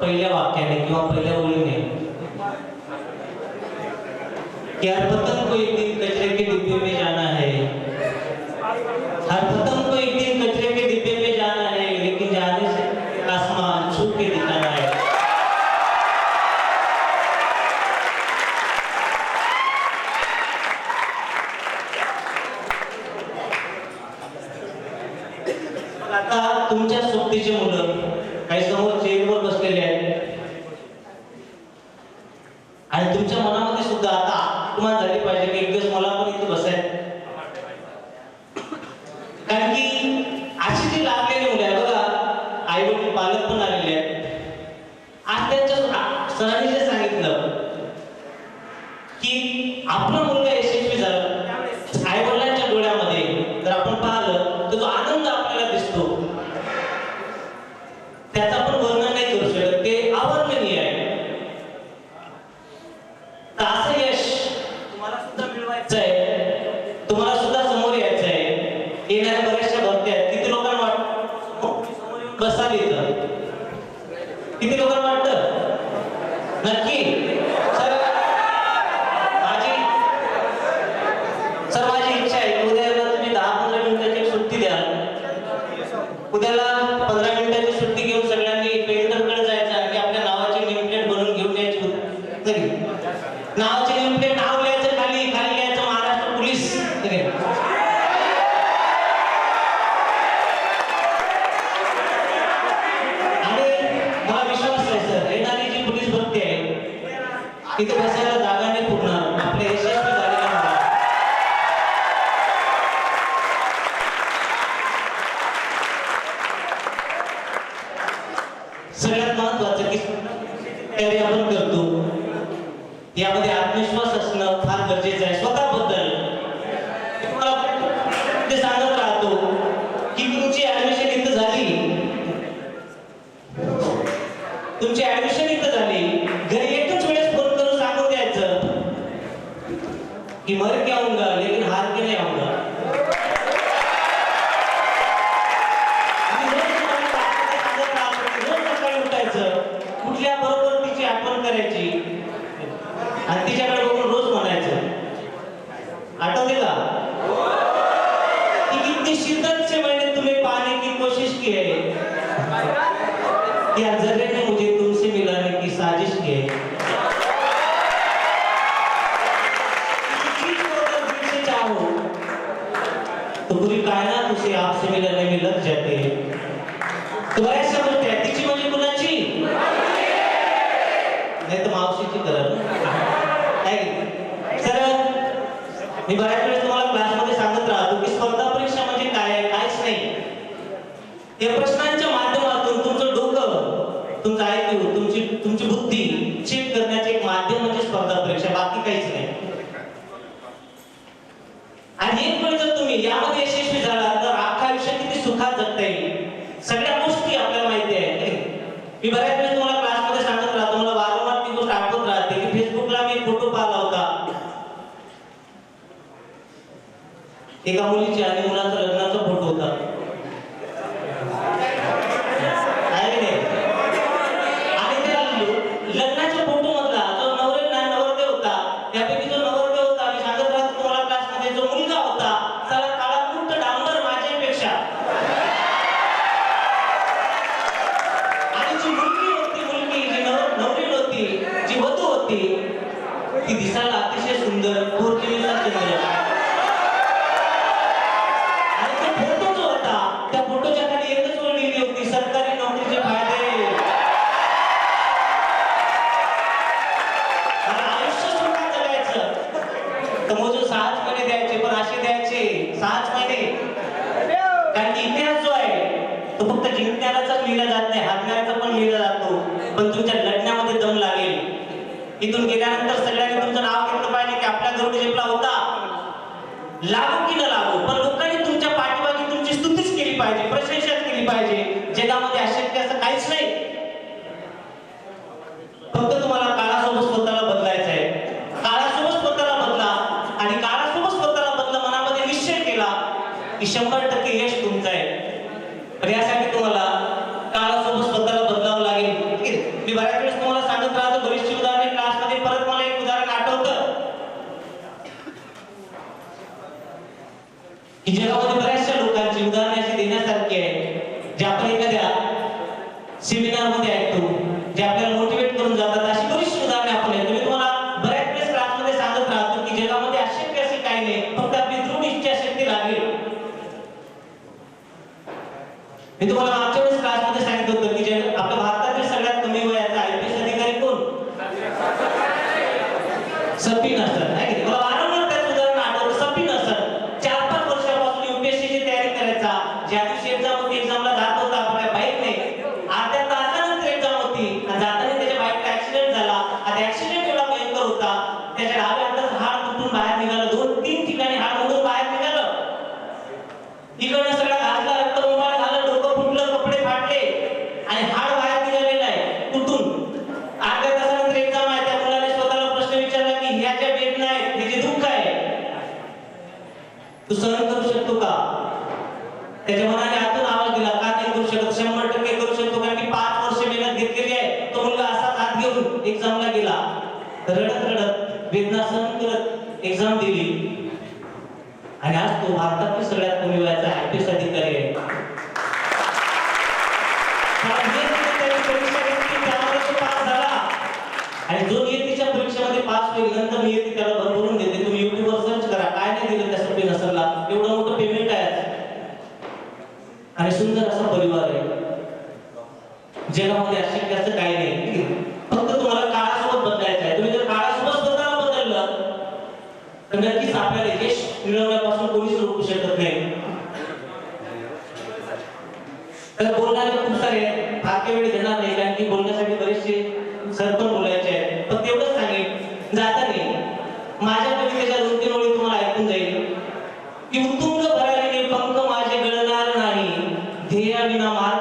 पहिल्या वाक्याने किंवा पहिल्या ओळीने कि हर पतंग को एक दिन कचरे के डिब्बे में जाना है। हर पतंग को एक दिन कचरे के डिब्बे में जाना है, लेकिन जाने से आसमान छू के दिखाना किती लोकांना वाटतं? नक्की? सर माझी सर माझी इच्छा आहे. उद्याला तुम्ही दहा पंधरा मिनिटाची सुट्टी द्या. उद्याला पंधरा मिनिटाची सुट्टी घेऊन सगळ्यांनी पेंटरकडे जायचं आणि आपल्या नावाची नेमप्लेट बनवून घेऊन यायची. होती नाव लिहायचं खाली खाली लिहायचं महाराष्ट्र पोलीस तरी आणि मला विश्वास आहे सर येणारी जी पोलीस भरती आहे तिथे बसायला जागा नाही पूर्ण आपले यशस्वी झालेल्या सगळ्यात महत्वाचं की तयारी आपण करतो. यामध्ये आत्मविश्वास असणं फार गरजेचं आहे. स्वतःबद्दल ते सांगत राहतो की तुमची ऍडमिशन इथं झाली. तुमची ऍडमिशन इथं झाली. घरी एकच वेळेस फोन करून सांगून द्यायचं की मर के आऊंगा लेकिन हार के नहीं आऊंगा। उठायचं. कुठल्या बरोबर तिची आठवण करायची? आणि तिच्याकडे बघून रोज म्हणायचं. आठवते का? ती किती शिद्दत से मैंने तुम्हें पाने की कोशिश की है. क्या जर्रे ने मुझे तुमसे मिलाने की साजिश की है. तो पूरी कायनात उसे आपसे मिलने में लग जाती है। तो बऱ्याचशा गोष्टी आहेत तिची म्हणजे कुणाची नाही तर मावशीची करल तर मी बऱ्याच वेळेस सांगत की स्पर्धा परीक्षा म्हणजे काय प्रश्नांच्या एका मुलीचे आणि मुलाचा लग्नाचा फोटो होता आहे की नाही? आणि त्या ल- लग्नाच्या फोटो मधला जो नवरे ना- नवरदेव होता त्यापैकी जो नवरदेव होता मी सांगत राहतो तुम्हाला क्लासमध्ये जो मुलगा होता त्याला काळा कुट्ट डांबर माझ्यापेक्षा आणि जी मुलगी होती मुलगी जी नव- नवरी होती जी वधू होती ती दिसायला अतिशय सुंदर पोरकिलीचा चंद्र आणि तो फोटो जो होता त्या फोटोच्या खाली एकच ओळ लिहिली होती सरकारी नोकरीचे फायदे मला आयुष्य सुखात जगायचं तर मोजून सहाच महिने द्यायचे पण असे द्यायचे सहाच महिने कारण की इतिहास जो आहे तो फक्त जिंकणाराचाच लिहिला जात नाही हारणाऱ्याचा पण लिहिला जातो. पण तुमच्या लढण्यामध्ये दम लागेल. इथून गेल्यानंतर सगळ्यांनी तुमचं नाव घेतलं पाहिजे की आपला गरुड झेपला होता. लागू की न लागू पण लोकांनी तुमच्या पाठीमागे तुमची स्तुतीच केली पाहिजे प्रशंसाच केली पाहिजे. जगामध्ये अशक्य असं काहीच नाही. फक्त तुम्हाला काळासोबत स्वतःला बदलायचं आहे काळासोबत स्वतःला बदला आणि काळासोबत स्वतःला बदला मनामध्ये निश्चय केला की शंभर टक्के यश तुमचं आहे पण यासाठी तुम्हाला काळासोबत स्वतःला बदलावं लागेल ठीक आहे? मी सेमिनारमध्ये ऐकतो जे आपल्याला मोटिवेट करून जातात अशी बरीचशी उदाहरणे आपण ऐकतो मी तुम्हाला बऱ्याच वेळेस क्लासमध्ये सांगत राहतो की जगामध्ये अशक्य असे काही नाही फक्त आपली दृढ इच्छाशक्ती लागेल मी तुम्हाला मागच्या वेळेस क्लासमध्ये सांगितलं होतं की जे आपल्या भारतातील सगळ्यात कमी वयाचा आय पी एस अधिकारी कोण सफीन असतात नाही का? मला वारंवार त्याच उदाहरण आठवलं सफीन असर चार पाच वर्षापासून युपीएससीची तयारी करायचा ज्या दिवशी एक्झाम होती एक्झामला जात होता आपल्या बाईक नाही अर्ध्या तासानंतर एक्झाम होती आणि जाताना त्याच्या बाईकला ऍक्सिडेंट झाला. आता ऍक्सिडेंट एवढा भयंकर होता त्याच्या डाव्या तू सहन करू शकतो का? त्याच्या मनाने आतून आवाज दिला का नाही करू शकत? शंभर टक्के करू शकतो कारण की पाच वर्ष मेहनत घेतलेली आहे. तो मुलगा असा हात घेऊन एक्झामला गेला. रडत रडत वेदना सहन करत एक्झाम दिली. आणि आज तो भारतातील सगळ्यात कमी वयाचा आयपीएस अधिकारी आहे. आणि जो नियतीच्या परीक्षेमध्ये पास होईल नंतर नियती त्याला भरभरून देते तुम्ही युट्यूबवर सर्च करा काय नाही दिलं त्या सप्पी नसरला एवढं मोठं पेमेंट आहे आज. आणि सुंदर असा परिवार आहे जगामध्ये अशक्य असं काही नाही. फक्त तुम्हाला काळासोबत बदलायचं आहे. तुम्ही जर काळासोबत स्वतःला बदललं तर नक्कीच आपल्याला यश मिळवण्यापासून कोणीच रोखू शकत नाही. तर बोलणारे खूप सारे फार काही वेळ देणार नाही कारण की बोलण्यासाठी बरेचसे सर पण बोलायचे आहेत. पण तेवढंच सांगेन जाताना माझ्या कवितेच्या दोन तीन ओळी तुम्हाला ऐकून जाईल. की उत्तुंग भरारीने पंख माझे गळणार नाही. ध्येयाविना मार्ग